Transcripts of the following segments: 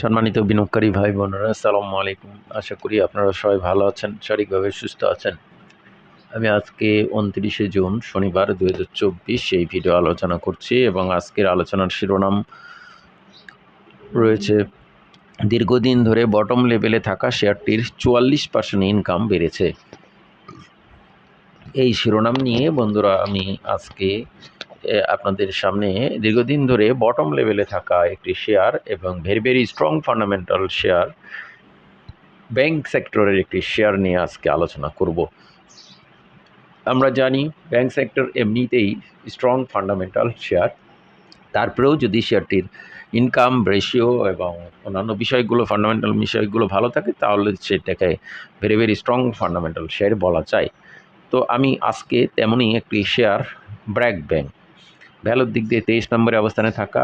সম্মানিত বিনিয়োগকারী ভাই বোনেরা, আসসালামু আলাইকুম। আশা করি আপনারা সবাই ভালো আছেন, শারীরিকভাবে সুস্থ আছেন। আমি আজকে উনত্রিশে জুন, শনিবার দু হাজার চব্বিশ এই ভিডিও আলোচনা করছি এবং আজকের আলোচনার শিরোনাম রয়েছে, দীর্ঘদিন ধরে বটম লেভেলে থাকা শেয়ারটির চুয়াল্লিশ পার্সেন্ট ইনকাম বেড়েছে। এই শিরোনাম নিয়ে বন্ধুরা, আমি আজকে আপনাদের সামনে দীর্ঘদিন ধরে বটম লেভেলে থাকা একটি শেয়ার এবং very very strong fundamental share bank সেক্টরের একটি শেয়ার নিয়ে আজকে আলোচনা করব। আমরা জানি ব্যাংক সেক্টর এমনিতেই স্ট্রং ফান্ডামেন্টাল শেয়ার তারপরেও যদি শেয়ারটির ইনকাম রেশিও এবং অন্যান্য বিষয়গুলো ফান্ডামেন্টাল বিষয়গুলো ভালো থাকে, তাহলে সেটাকে very very strong fundamental share বলা যায়। তো আমি আজকে তেমনই একটি শেয়ার ব্র্যাক ব্যাংক ভ্যালুর দিক দিয়ে তেইশ নম্বরে অবস্থানে থাকা,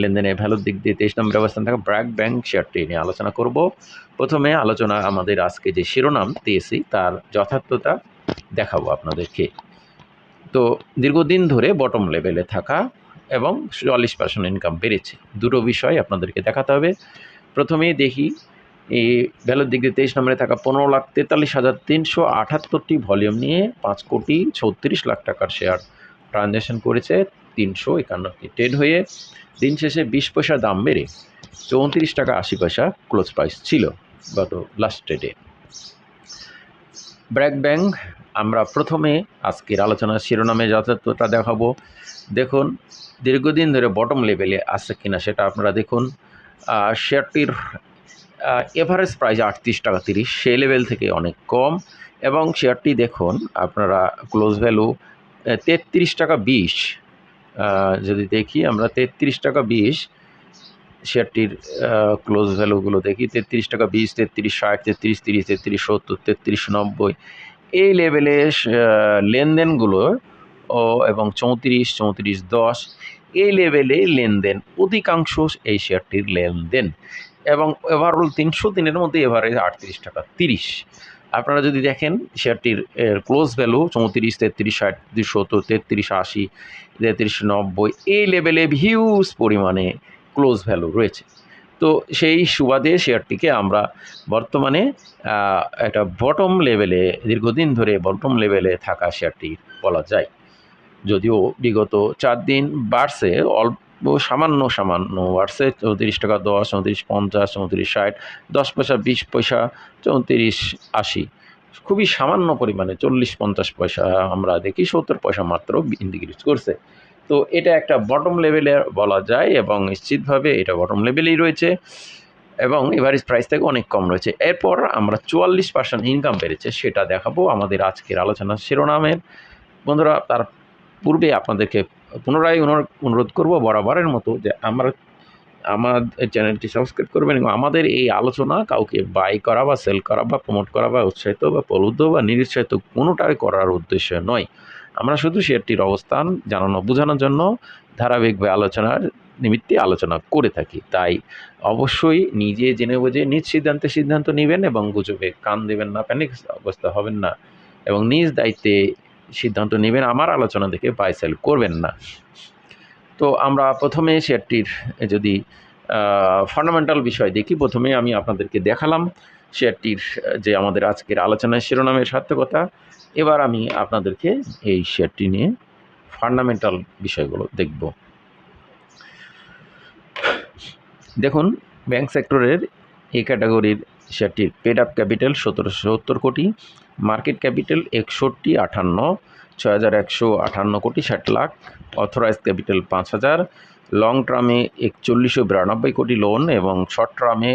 লেনদেনে ভ্যালুর দিক দিয়ে তেইশ নম্বরে অবস্থানে থাকা ব্র্যাক ব্যাংক শেয়ারটি নিয়ে আলোচনা করব। প্রথমে আলোচনা আমাদের আজকে যে শিরোনাম দিয়েছি তার যথার্থতা দেখাবো আপনাদেরকে। তো দীর্ঘদিন ধরে বটম লেভেলে থাকা এবং চুয়াল্লিশ পার্সেন্ট ইনকাম বেড়েছে। দুটো বিষয় আপনাদেরকে দেখাতে হবে। প্রথমেই দেখি এই ভ্যালুর দিক দিয়ে তেইশ নম্বরে থাকা পনেরো লাখ তেতাল্লিশ হাজার তিনশো আটাত্তরটি ভলিউম নিয়ে পাঁচ কোটি ছত্রিশ লাখ টাকার শেয়ার ট্রানজ্যাকশন করেছে। তিনশো একান্নটি ট্রেড হয়ে দিন শেষে বিশ পয়সা দাম বেড়ে চৌত্রিশ টাকা আশি পয়সা ক্লোজ প্রাইস ছিল গত লাস্ট ট্রেডে ব্র্যাক ব্যাংক আমরা প্রথমে আজকের আলোচনার শিরোনামে যথার্থতা দেখাবো। দেখুন, দীর্ঘদিন ধরে বটম লেভেলে আছে কিনা সেটা আপনারা দেখুন। শেয়ারটির এভারেজ প্রাইস আটত্রিশ টাকা তিরিশ, সেই লেভেল থেকে অনেক কম। এবং শেয়ারটি দেখুন, আপনারা ক্লোজ ভ্যালু তেত্রিশ টাকা বিশ যদি দেখি আমরা তেত্রিশ টাকা বিশ শেয়ারটির ক্লোজ ভ্যালুগুলো দেখি, তেত্রিশ টাকা বিশ, তেত্রিশ ষাট, তেত্রিশ তিরিশ, তেত্রিশ সত্তর, তেত্রিশ নব্বই। এই লেভেলে লেনদেনগুলো, ও এবং চৌত্রিশ চৌত্রিশ দশ, এই লেভেলে লেনদেন, অধিকাংশ এই শেয়ারটির লেনদেন। এবং ওভারঅল তিনশো দিনের মধ্যে এভারেজ আটত্রিশ টাকা তিরিশ। আপনারা যদি দেখেন শেয়ারটির ক্লোজ ভ্যালু চৌত্রিশ, তেত্রিশ, ষাট সত্তর তেত্রিশ, আশি, তেত্রিশ, নব্বই, এই লেভেলে হিউজ পরিমাণে ক্লোজ ভ্যালু রয়েছে। তো সেই সুবাদে শেয়ারটিকে আমরা বর্তমানে একটা বটম লেভেলে দীর্ঘদিন ধরে বটম লেভেলে থাকা শেয়ারটি বলা যায়। যদিও বিগত চার দিন বাড়ছে, অল্প সামান্য সামান্য বাড়ছে চৌত্রিশ টাকা দশ, চৌত্রিশ পঞ্চাশ, চৌত্রিশ ষাট, দশ পয়সা, বিশ পয়সা, চৌত্রিশ আশি। খুবই সামান্য পরিমাণে চল্লিশ, পঞ্চাশ পয়সা আমরা দেখি, সত্তর পয়সা মাত্র ইন্ডিক্রিজ করছে। তো এটা একটা বটম লেভেলে বলা যায় এবং নিশ্চিতভাবে এটা বটম লেভেলেই রয়েছে এবং এভারেজ প্রাইস থেকে অনেক কম রয়েছে। এরপর আমরা চুয়াল্লিশ পার্সেন্ট ইনকাম বেড়েছে, সেটা দেখাবো আমাদের আজকের আলোচনার শিরোনামের। বন্ধুরা, তার পূর্বে আপনাদেরকে পুনরায় অনুরোধ করব বরাবরের মতো যে আমরা, আমার চ্যানেলটি সাবস্ক্রাইব করবেন এবং আমাদের এই আলোচনা কাউকে বাই করা বা সেল করা বা প্রমোট করা বা উৎসাহিত বা প্রলুব্ধ বা নিরুৎসাহিত কোনোটাই করার উদ্দেশ্য নয়। আমরা শুধু শেয়ারটির অবস্থান জানানো, বোঝানোর জন্য ধারাবাহিকভাবে আলোচনার নিমিত্তে আলোচনা করে থাকি। তাই অবশ্যই নিজে জেনে বুঝে নিজ সিদ্ধান্তে সিদ্ধান্ত নেবেন এবং গুজবে কান দেবেন না প্যানিক অবস্থা হবেন না এবং নিজ দায়িত্বে সিদ্ধান্ত নেবেন, আমার আলোচনা দেখে বাই সেল করবেন না। তো আমরা প্রথমে শেয়ারটির যদি ফান্ডামেন্টাল বিষয় দেখি, প্রথমে আমি আপনাদেরকে দেখালাম শেয়ারটির, যে আমাদের আজকের আলোচনায় শিরোনামের সার্থকতা। এবার আমি আপনাদেরকে এই শেয়ারটি নিয়ে ফান্ডামেন্টাল বিষয়গুলো দেখব। দেখুন ব্যাংক সেক্টরের এই ক্যাটাগরির শেয়ারটির পেড আপ ক্যাপিটাল সতেরোশো সত্তর কোটি মার্কেট ক্যাপিটাল একষট্টি আটান্ন ছয় হাজার একশো কোটি, ষাট লাখ অথরাইজ ক্যাপিটাল পাঁচ হাজার লং টার্মে একচল্লিশশো বিরানব্বই কোটি লোন এবং শর্ট টার্মে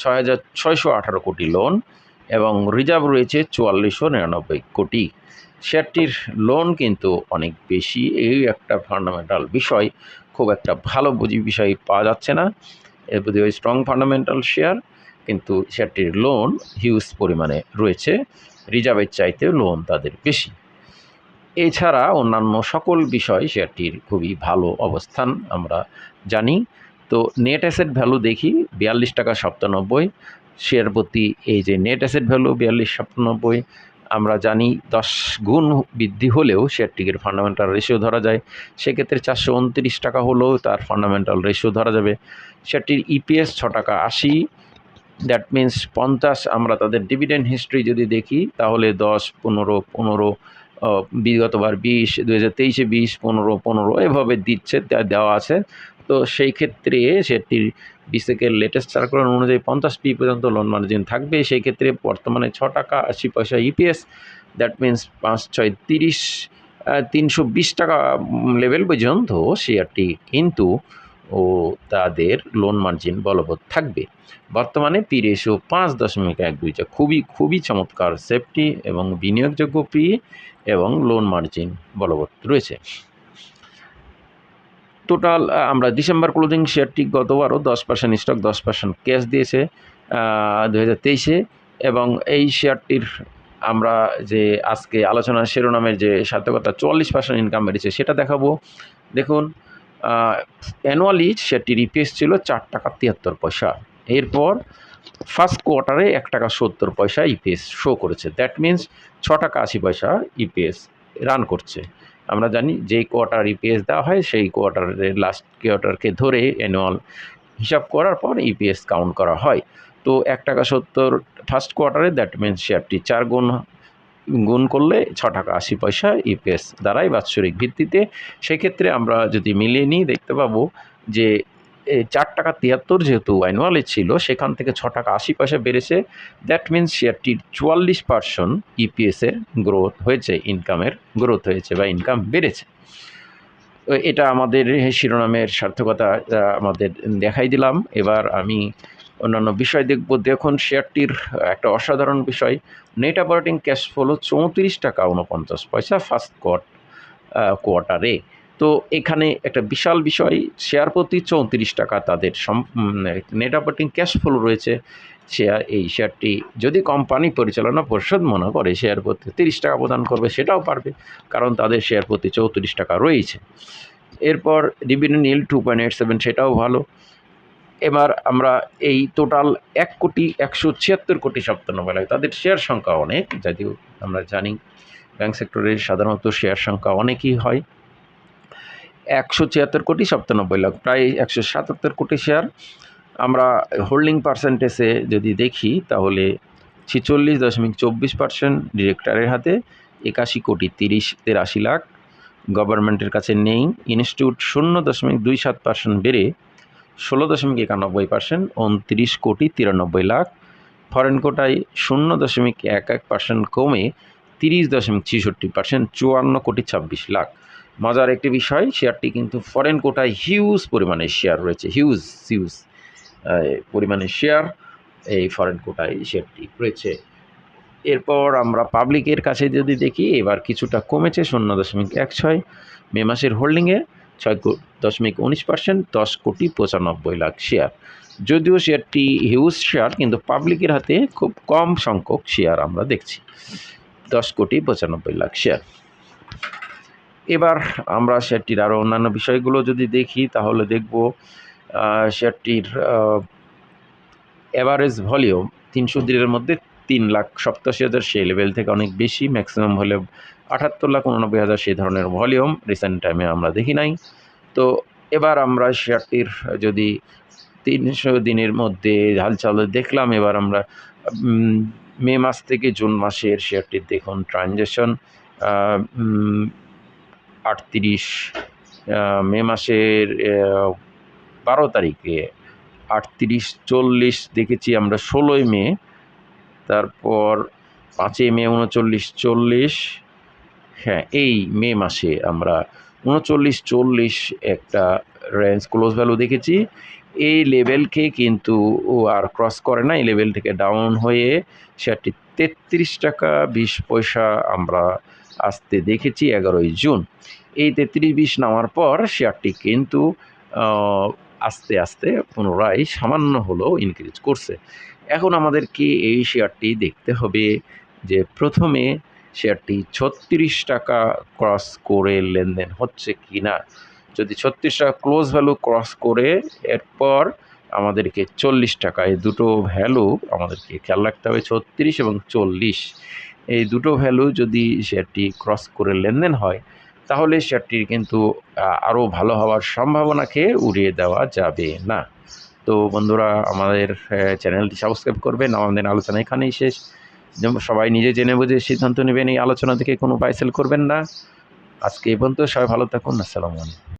ছয় হাজার ছয়শো আঠারো কোটি লোন এবং রিজার্ভ রয়েছে চুয়াল্লিশশো নিরানব্বই কোটি। শেয়ারটির লোন কিন্তু অনেক বেশি, এই একটা ফান্ডামেন্টাল বিষয়, খুব একটা ভালো বুঝি বিষয় পাওয়া যাচ্ছে না। এর যদিও স্ট্রং ফান্ডামেন্টাল শেয়ার কিন্তু শেয়ারটির লোন হিউজ পরিমাণে রয়েছে। রিজার্ভের চাইতে লোন তাদের বেশি। এছাড়া অন্যান্য সকল বিষয় শেয়ারটির খুবই ভালো অবস্থান আমরা জানি। তো নেট অ্যাসেট ভ্যালু দেখি, বিয়াল্লিশ টাকা সাতানব্বই। শেয়ার প্রতি এই যে নেট অ্যাসেট ভ্যালু বিয়াল্লিশ সাতানব্বই, আমরা জানি দশ গুণ বৃদ্ধি হলেও শেয়ারটির ফান্ডামেন্টাল রেশিও ধরা যায়। সেক্ষেত্রে চারশো উনত্রিশ টাকা হলেও তার ফান্ডামেন্টাল রেশিও ধরা যাবে। শেয়ারটির ইপিএস ছ টাকা আশি দ্যাট মিন্স পঞ্চাশ আমরা তাদের ডিভিডেন্ড হিস্ট্রি যদি দেখি, তাহলে দশ, পনেরো পনেরো বিগতবার বিশ দু হাজার তেইশে বিশ, পনেরো পনেরো এভাবে দিচ্ছে দেওয়া আছে। তো সেই ক্ষেত্রে সেটির বিসেকের লেটেস্ট সার্কুলার অনুযায়ী পঞ্চাশ পি পর্যন্ত লোন মার্জিন থাকবে। সেই ক্ষেত্রে বর্তমানে ছ টাকা আশি পয়সা ইপিএস দ্যাট মিন্স পাঁচ, ছয়, তিরিশ তিনশো বিশ টাকা লেভেল পর্যন্ত শেয়ারটি কিন্তু ও তাদের লোন মার্জিন বলবৎ থাকবে। বর্তমানে পি রেশিও পাঁচ দশমিক এক দুই যা খুবই খুবই চমৎকার সেফটি এবং বিনিয়োগযোগ্য পি এবং লোন মার্জিন বলবৎ রয়েছে। টোটাল আমরা ডিসেম্বর ক্লোজিং শেয়ারটি গতবারও দশ পার্সেন্ট স্টক দশ পার্সেন্ট ক্যাশ দিয়েছে দু তেইশে এবং এই শেয়ারটির আমরা যে আজকে আলোচনা শিরোনামের যে সার্থকতা চুয়াল্লিশ পার্সেন্ট ইনকাম বেড়েছে সেটা দেখাবো। দেখুন অ্যানুয়ালি শেয়ারটির ইপিএস ছিল চার টাকা তিয়াত্তর পয়সা। এরপর ফার্স্ট কোয়ার্টারে এক টাকা সত্তর পয়সা ইপিএস শো করেছে। দ্যাট মিন্স ছ টাকা আশি পয়সা ইপিএস রান করছে। আমরা জানি যেই কোয়ার্টার ইপিএস দেওয়া হয়, সেই কোয়ার্টারের লাস্ট কোয়ার্টারকে ধরে অ্যানুয়াল হিসাব করার পর ইপিএস কাউন্ট করা হয়। তো এক টাকা সত্তর ফার্স্ট কোয়ার্টারে দ্যাট মিন্স শেয়ারটি চার গুণ গুণ করলে ছ টাকা আশি পয়সা ইপিএস দ্বারাই বাৎসরিক ভিত্তিতে। সেক্ষেত্রে আমরা যদি মিলিয়ে নিই, দেখতে পাবো যে চার টাকা তিয়াত্তর যেহেতু অ্যানুয়ালে ছিল, সেখান থেকে ছ টাকা আশি পয়সা বেড়েছে। দ্যাট মিন্স শেয়ারটির চুয়াল্লিশ পার্সেন্ট ইপিএসের গ্রোথ হয়েছে ইনকামের গ্রোথ হয়েছে বা ইনকাম বেড়েছে। এটা আমাদের শিরোনামের সার্থকতা আমাদের দেখাই দিলাম। এবার আমি অন্যান্য বিষয় দেখব। দেখুন, শেয়ারটির একটা অসাধারণ বিষয়। নেট অপারেটিং ক্যাশ ফ্লো চৌত্রিশ টাকা উনপঞ্চাশ পয়সা ফার্স্ট কোয়ার্ট কোয়ার্টারে তো এখানে একটা বিশাল বিষয় শেয়ার প্রতি চৌত্রিশ টাকা তাদের নেট অপারেটিং ক্যাশ ফ্লো রয়েছে। শেয়ার এই শেয়ারটি যদি কোম্পানি পরিচালনা পরিষদ মনে করে শেয়ার প্রতি তিরিশ টাকা প্রদান করবে, সেটাও পারবে, কারণ তাদের শেয়ার প্রতি চৌত্রিশ টাকা রয়েছে। এরপর dividend yield two point eight seven সেটাও ভালো। এবার আমরা এই টোটাল এক কোটি একশো ছিয়াত্তর কোটি সপ্তানব্বই তাদের শেয়ার সংখ্যা অনেক, যদিও আমরা জানি ব্যাংক সেক্টরে সাধারণত শেয়ার সংখ্যা অনেকই হয়। একশো ছিয়াত্তর কোটি সপ্তানব্বই লাখ, প্রায় একশো সাতাত্তর কোটি শেয়ার আমরা হোল্ডিং পার্সেন্টেজে যদি দেখি, তাহলে ছেচল্লিশ দশমিক চব্বিশ পার্সেন্ট ডিরেক্টরের হাতে, একাশি কোটি তিরিশ তেরাশি লাখ। গভর্নমেন্টের কাছে নেই ইনস্টিটিউট শূন্য দশমিক দুই সাত পার্সেন্ট বেড়ে ষোলো দশমিক একানব্বই পার্সেন্ট উনত্রিশ কোটি তিরানব্বই লাখ। ফরেন কোটায় শূন্য দশমিক এক এক পার্সেন্ট কমে তিরিশ দশমিক ছেষট্টি পার্সেন্ট চুয়ান্ন কোটি ছাব্বিশ লাখ। মজার একটি বিষয়, শেয়ারটি কিন্তু ফরেন কোটায় হিউজ পরিমাণে শেয়ার রয়েছে, হিউজ হিউজ পরিমাণে শেয়ার এই ফরেন কোটায় শেয়ারটি রয়েছে। এরপর আমরা পাবলিকের কাছে যদি দেখি, এবার কিছুটা কমেছে, শূন্য দশমিক এক ছয়। মে মাসের হোল্ডিংয়ে ছয় দশমিক উনিশ পার্সেন্ট, দশ কোটি পঁচানব্বই লাখ শেয়ার যদিও শেয়ারটি হিউজ শেয়ার কিন্তু পাবলিকের হাতে খুব কম সংখ্যক শেয়ার আমরা দেখছি। দশ কোটি পঁচানব্বই লাখ শেয়ার এবার আমরা শেয়ারটির আরও অন্যান্য বিষয়গুলো যদি দেখি, তাহলে দেখব শেয়ারটির অ্যাভারেজ ভলিউম তিনশো দিনের মধ্যে তিন লাখ সপ্তাশি হাজার সেই লেভেল থেকে অনেক বেশি ম্যাক্সিমাম হলে আটাত্তর লাখ উননব্বই হাজার সেই ধরনের ভলিউম রিসেন্ট টাইমে আমরা দেখি নাই। তো এবার আমরা শেয়ারটির যদি তিনশো দিনের মধ্যে হালচাল দেখলাম, এবার আমরা মে মাস থেকে জুন মাসের শেয়ারটির দেখুন ট্রানজ্যাকশন আটত্রিশ মে মাসের বারো তারিখে আটত্রিশ চল্লিশ দেখেছি আমরা ষোলোই মে তারপর পাঁচই মে উনচল্লিশ চল্লিশ। হ্যাঁ এই মে মাসে আমরা উনচল্লিশ চল্লিশ একটা রেঞ্জ ক্লোজ ভ্যালু দেখেছি। এই লেভেলকে কিন্তু ও আর ক্রস করে না, এই লেভেল থেকে ডাউন হয়ে শেয়ারটি তেত্রিশ টাকা বিশ পয়সা আমরা আসতে দেখেছি এগারোই জুন। এই তেত্রিশ বিশ নামার পর শেয়ারটি কিন্তু আস্তে আস্তে পুনরায় সামান্য হলেও ইনক্রিজ করছে। এখন আমাদেরকে এই শেয়ারটি দেখতে হবে যে প্রথমে শেয়ারটি ছত্রিশ টাকা ক্রস করে লেনদেন হচ্ছে কি না যদি ছত্রিশ টাকা ক্লোজ ভ্যালু ক্রস করে, এরপর আমাদেরকে চল্লিশ টাকা এই দুটো ভ্যালু আমাদেরকে খেয়াল রাখতে হবে, ছত্রিশ এবং চল্লিশ। এই দুটো ভ্যালু যদি শেয়ারটি ক্রস করে লেনদেন হয়, তাহলে শেয়ারটির কিন্তু আরও ভালো হওয়ার সম্ভাবনাকে উড়িয়ে দেওয়া যাবে না। তো বন্ধুরা, আমাদের চ্যানেলটি সাবস্ক্রাইব করবেন। আমাদের আলোচনা এখানেই শেষ। যেমন সবাই নিজে জেনে বুঝে সিদ্ধান্ত নেবেন, এই আলোচনা থেকে কোনো বাইসেল করবেন না। আজকে এই পর্যন্ত, সবাই ভালো থাকুন। আসসালামু আলাইকুম।